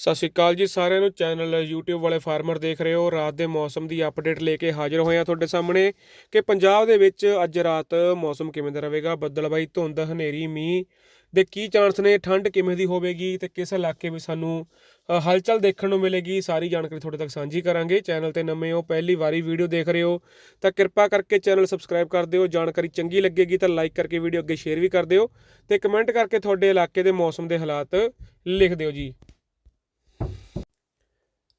ਸਤਿ ਸ਼੍ਰੀ ਅਕਾਲ ਜੀ ਸਾਰਿਆਂ ਨੂੰ। ਚੈਨਲ YouTube ਵਾਲੇ ਫਾਰਮਰ ਦੇਖ ਰਹੇ ਹੋ। ਰਾਤ ਦੇ ਮੌਸਮ ਦੀ ਅਪਡੇਟ ਲੈ ਕੇ ਹਾਜ਼ਰ ਹੋਏ ਹਾਂ ਤੁਹਾਡੇ ਸਾਹਮਣੇ ਕਿ ਪੰਜਾਬ ਦੇ ਵਿੱਚ ਅੱਜ ਰਾਤ ਮੌਸਮ ਕਿਵੇਂ ਦਾ ਰਹੇਗਾ? ਬੱਦਲਬਾਈ, ਧੁੰਦ, ਹਨੇਰੀ, ਮੀਂਹ ਦੇ ਕੀ ਚਾਂਸ ਨੇ? ਠੰਡ ਕਿਵੇਂ ਦੀ ਹੋਵੇਗੀ ਤੇ ਕਿਸ ਇਲਾਕੇ ਵਿੱਚ ਸਾਨੂੰ ਹਲਚਲ ਦੇਖਣ ਨੂੰ ਮਿਲੇਗੀ? ਸਾਰੀ ਜਾਣਕਾਰੀ ਤੁਹਾਡੇ ਤੱਕ ਸਾਂਝੀ ਕਰਾਂਗੇ। ਚੈਨਲ ਤੇ ਨਵੇਂ ਹੋ, ਪਹਿਲੀ ਵਾਰੀ ਵੀਡੀਓ ਦੇਖ ਰਹੇ ਹੋ ਤਾਂ ਕਿਰਪਾ ਕਰਕੇ ਚੈਨਲ ਸਬਸਕ੍ਰਾਈਬ ਕਰ ਦਿਓ। ਜਾਣਕਾਰੀ ਚੰਗੀ ਲੱਗੇਗੀ ਤਾਂ ਲਾਈਕ ਕਰਕੇ ਵੀਡੀਓ ਅੱਗੇ ਸ਼ੇਅਰ ਵੀ ਕਰ ਦਿਓ ਤੇ ਕਮੈਂਟ ਕਰਕੇ ਤੁਹਾਡੇ ਇਲਾਕੇ ਦੇ ਮੌਸਮ ਦੇ ਹਾਲਾਤ ਲਿਖ ਦਿਓ ਜੀ।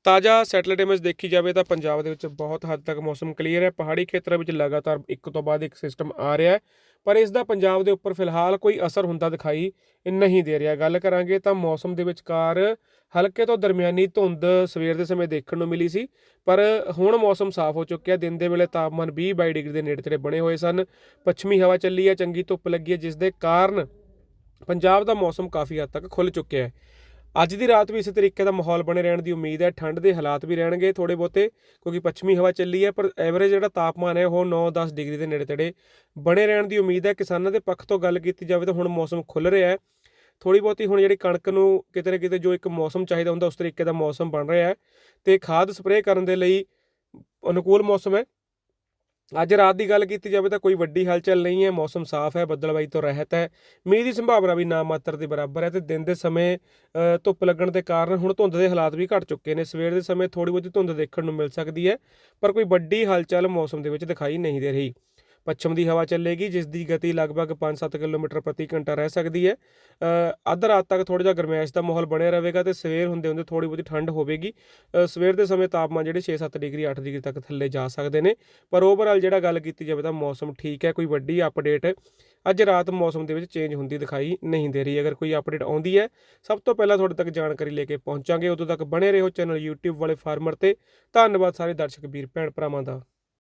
ਤਾਜ਼ਾ ਸੈਟਲਾਈਟ ਇਮੇਜ ਦੇਖੀ ਜਾਵੇ ਤਾਂ ਪੰਜਾਬ ਦੇ ਵਿੱਚ ਬਹੁਤ ਹੱਦ ਤੱਕ ਮੌਸਮ ਕਲੀਅਰ ਹੈ। ਪਹਾੜੀ ਖੇਤਰਾਂ ਵਿੱਚ ਲਗਾਤਾਰ ਇੱਕ ਤੋਂ ਬਾਅਦ ਇੱਕ ਸਿਸਟਮ ਆ ਰਿਹਾ ਹੈ। ਪਰ ਇਸ ਦਾ ਪੰਜਾਬ ਦੇ ਉੱਪਰ ਫਿਲਹਾਲ ਕੋਈ ਅਸਰ ਹੁੰਦਾ ਦਿਖਾਈ ਨਹੀਂ ਦੇ ਰਿਹਾ। ਗੱਲ ਕਰਾਂਗੇ ਤਾਂ ਮੌਸਮ ਦੇ ਵਿਚਕਾਰ ਹਲਕੇ ਤੋਂ ਦਰਮਿਆਨੀ ਧੁੰਦ ਸਵੇਰ ਦੇ ਸਮੇਂ ਦੇਖਣ ਨੂੰ ਮਿਲੀ ਸੀ। ਪਰ ਹੁਣ ਮੌਸਮ ਸਾਫ਼ ਹੋ ਚੁੱਕਿਆ। ਦਿਨ ਦੇ ਵੇਲੇ ਤਾਪਮਾਨ 20 22 ਡਿਗਰੀ ਦੇ ਨੇੜੇ ਤੇੜੇ ਬਣੇ ਹੋਏ ਸਨ। ਪੱਛਮੀ ਹਵਾ ਚੱਲੀ ਹੈ, ਚੰਗੀ ਧੁੱਪ ਲੱਗੀ ਹੈ, ਜਿਸ ਦੇ ਕਾਰਨ ਪੰਜਾਬ ਦਾ ਮੌਸਮ ਕਾਫੀ ਹੱਦ ਤੱਕ ਖੁੱਲ ਚੁੱਕਿਆ ਹੈ। ਅੱਜ ਦੀ ਰਾਤ ਵੀ ਇਸੇ ਤਰੀਕੇ ਦਾ ਮਾਹੌਲ ਬਣੇ ਰਹਿਣ ਦੀ ਉਮੀਦ ਹੈ। ਠੰਡ ਦੇ ਹਾਲਾਤ ਵੀ ਰਹਿਣਗੇ ਥੋੜੇ ਬਹੁਤੇ, ਕਿਉਂਕਿ ਪੱਛਮੀ ਹਵਾ ਚੱਲੀ ਹੈ, ਪਰ ਐਵਰੇਜ ਜਿਹੜਾ ਤਾਪਮਾਨ ਹੈ ਉਹ 9-10 ਡਿਗਰੀ ਦੇ ਨੇੜੇ ਤੇੜੇ ਬਣੇ ਰਹਿਣ ਦੀ ਉਮੀਦ ਹੈ। ਕਿਸਾਨਾਂ ਦੇ ਪੱਖ ਤੋਂ ਗੱਲ ਕੀਤੀ ਜਾਵੇ ਤਾਂ ਹੁਣ ਮੌਸਮ ਖੁੱਲ ਰਿਹਾ ਹੈ। ਥੋੜੀ ਬਹੁਤੀ ਹੁਣ ਜਿਹੜੀ ਕਣਕ ਨੂੰ ਕਿਤੇ ਨਾ ਕਿਤੇ ਜੋ ਇੱਕ ਮੌਸਮ ਚਾਹੀਦਾ ਹੁੰਦਾ ਉਸ ਤਰੀਕੇ ਦਾ ਮੌਸਮ ਬਣ ਰਿਹਾ ਹੈ ਤੇ ਖਾਦ ਸਪਰੇਅ ਕਰਨ ਦੇ ਲਈ ਅਨੁਕੂਲ ਮੌਸਮ ਹੈ। ਅੱਜ ਰਾਤ ਦੀ ਗੱਲ ਕੀਤੀ ਜਾਵੇ ਤਾਂ ਕੋਈ ਵੱਡੀ ਹਲਚਲ ਨਹੀਂ ਹੈ, ਮੌਸਮ ਸਾਫ਼ ਹੈ ਬੱਦਲਬਾਈ ਤੋਂ ਰਹਿਤ ਹੈ, ਮੀਂਹ ਦੀ ਸੰਭਾਵਨਾ ਵੀ ਨਾ ਮਾਤਰ ਦੇ ਬਰਾਬਰ ਹੈ ਤੇ ਦਿਨ ਦੇ ਸਮੇਂ ਧੁੱਪ ਲੱਗਣ ਦੇ ਕਾਰਨ ਹੁਣ ਧੁੰਦ ਦੇ ਹਾਲਾਤ ਵੀ ਘਟ ਚੁੱਕੇ ਨੇ। ਸਵੇਰ ਦੇ ਸਮੇਂ ਥੋੜੀ ਬਹੁਤੀ ਧੁੰਦ ਦੇਖਣ ਨੂੰ ਮਿਲ ਸਕਦੀ ਹੈ, ਪਰ ਕੋਈ ਵੱਡੀ ਹਲਚਲ ਮੌਸਮ ਦੇ ਵਿੱਚ ਦਿਖਾਈ ਨਹੀਂ ਦੇ ਰਹੀ। ਪੱਛਮ ਦੀ ਹਵਾ ਚੱਲੇਗੀ ਜਿਸ ਦੀ ਗਤੀ ਲਗਭਗ 5-7 ਕਿਲੋਮੀਟਰ ਪ੍ਰਤੀ ਘੰਟਾ ਰਹਿ ਸਕਦੀ ਹੈ। ਅੱਧ ਰਾਤ ਤੱਕ ਥੋੜਾ ਜਿਹਾ ਗਰਮੈਸ਼ ਦਾ ਮਾਹੌਲ ਬਣਿਆ ਰਹੇਗਾ ਤੇ ਸਵੇਰ ਹੁੰਦੇ ਹੁੰਦੇ ਥੋੜੀ ਬਹੁਤੀ ਠੰਡ ਹੋਵੇਗੀ। ਸਵੇਰ ਦੇ ਸਮੇਂ ਤਾਪਮਾਨ ਜਿਹੜੇ 6-7 ਡਿਗਰੀ 8 ਡਿਗਰੀ ਤੱਕ ਥੱਲੇ ਜਾ ਸਕਦੇ ਨੇ। ਪਰ ਓਵਰਆਲ ਜਿਹੜਾ ਗੱਲ ਕੀਤੀ ਜਾਵੇ ਤਾਂ ਮੌਸਮ ਠੀਕ ਹੈ, ਕੋਈ ਵੱਡੀ ਅਪਡੇਟ ਅੱਜ ਰਾਤ ਮੌਸਮ ਦੇ ਵਿੱਚ ਚੇਂਜ ਹੁੰਦੀ ਦਿਖਾਈ ਨਹੀਂ ਦੇ ਰਹੀ। ਅਗਰ ਕੋਈ ਅਪਡੇਟ ਆਉਂਦੀ ਹੈ, ਸਭ ਤੋਂ ਪਹਿਲਾਂ ਤੁਹਾਡੇ ਤੱਕ ਜਾਣਕਾਰੀ ਲੈ ਕੇ ਪਹੁੰਚਾਂਗੇ। ਉਦੋਂ ਤੱਕ ਬਣੇ ਰਹੋ ਚੈਨਲ YouTube ਵਾਲੇ ਫਾਰਮਰ ਤੇ। ਧੰਨਵਾਦ ਸਾਰੇ ਦਰਸ਼ਕ, ਵੀਰ, ਭੈਣ ਭਰਾਵਾਂ ਦਾ।